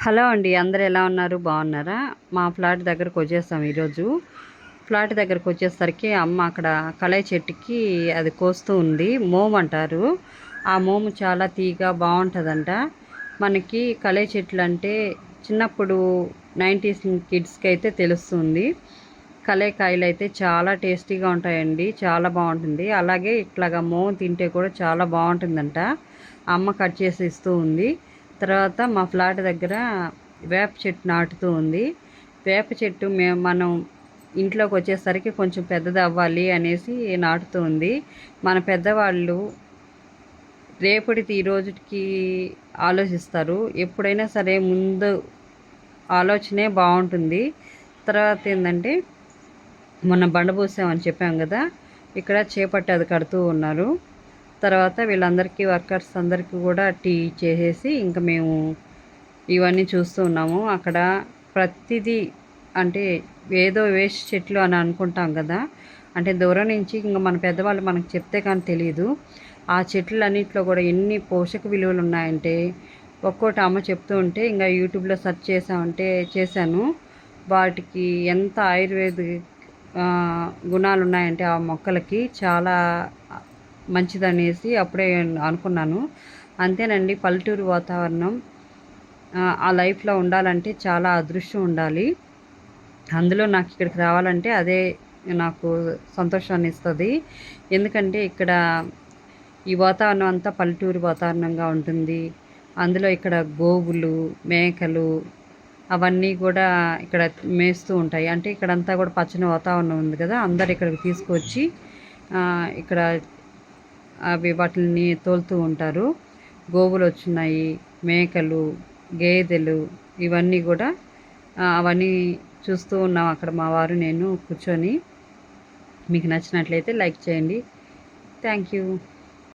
Hello అండి అందరు ఎలా ఉన్నారు? బాగున్నారా? మా ఫ్లాట్ దగ్గరకు వచ్చేసాం ఈరోజు. ఫ్లాట్ దగ్గరకు వచ్చేసరికి అమ్మ అక్కడ కళాయి చెట్టుకి అది కోస్తూ ఉంది. మోము అంటారు. ఆ మోము చాలా తీగా బాగుంటుందంట. మనకి కళాయి చెట్లు అంటే చిన్నప్పుడు నైంటీస్ కిడ్స్కి అయితే తెలుస్తుంది. కళాయికాయలు అయితే చాలా టేస్టీగా ఉంటాయండి చాలా బాగుంటుంది. అలాగే ఇట్లాగా మోము తింటే కూడా చాలా బాగుంటుందంట. అమ్మ కట్ చేసి ఇస్తూ ఉంది. తర్వాత మా ఫ్లాట్ దగ్గర వేప చెట్టు నాటుతూ ఉంది. వేప చెట్టు మేము మనం ఇంట్లోకి వచ్చేసరికి కొంచెం పెద్దది అవ్వాలి అనేసి నాటుతూ ఉంది. మన పెద్దవాళ్ళు రేపటిది ఈ రోజుకి ఆలోచిస్తారు. ఎప్పుడైనా సరే ముందు ఆలోచనే బాగుంటుంది. తర్వాత ఏంటంటే మొన్న బండ పూసామని చెప్పాం కదా ఇక్కడ చేపట్టి అది కడుతూ ఉన్నారు. తర్వాత వీళ్ళందరికీ వర్కర్స్ అందరికీ కూడా టీ చేసేసి ఇంకా మేము ఇవన్నీ చూస్తూ ఉన్నాము. అక్కడ ప్రతిదీ అంటే ఏదో వేస్ట్ చెట్లు అని అనుకుంటాం కదా. అంటే దూరం నుంచి ఇంకా మన పెద్దవాళ్ళు మనకు చెప్తే కానీ తెలియదు ఆ చెట్లన్నింటిలో కూడా ఎన్ని పోషక విలువలు ఉన్నాయంటే ఒక్కోటి అమ్మ చెప్తూ ఉంటే ఇంకా యూట్యూబ్లో సెర్చ్ చేసామంటే చేశాను. వాటికి ఎంత ఆయుర్వేద గుణాలు ఉన్నాయంటే ఆ మొక్కలకి చాలా మంచిదనేసి అప్పుడే అనుకున్నాను. అంతేనండి పల్లెటూరు వాతావరణం ఆ లైఫ్లో ఉండాలంటే చాలా అదృష్టం ఉండాలి. అందులో నాకు ఇక్కడికి రావాలంటే అదే నాకు సంతోషాన్ని ఇస్తుంది ఎందుకంటే ఇక్కడ ఈ వాతావరణం అంతా పల్లెటూరు వాతావరణంగా ఉంటుంది. అందులో ఇక్కడ గోవులు మేకలు అవన్నీ కూడా ఇక్కడ మేస్తూ ఉంటాయి. అంటే ఇక్కడంతా కూడా పచ్చని వాతావరణం ఉంది కదా అందరు ఇక్కడికి తీసుకొచ్చి ఇక్కడ అవి వాటిని తోలుతూ ఉంటారు. గోవులు వచ్చినాయి మేకలు గేదెలు ఇవన్నీ కూడా అవన్నీ చూస్తూ ఉన్నాం అక్కడ మా వారు నేను కూర్చొని. మీకు నచ్చినట్లయితే లైక్ చేయండి. Thank you.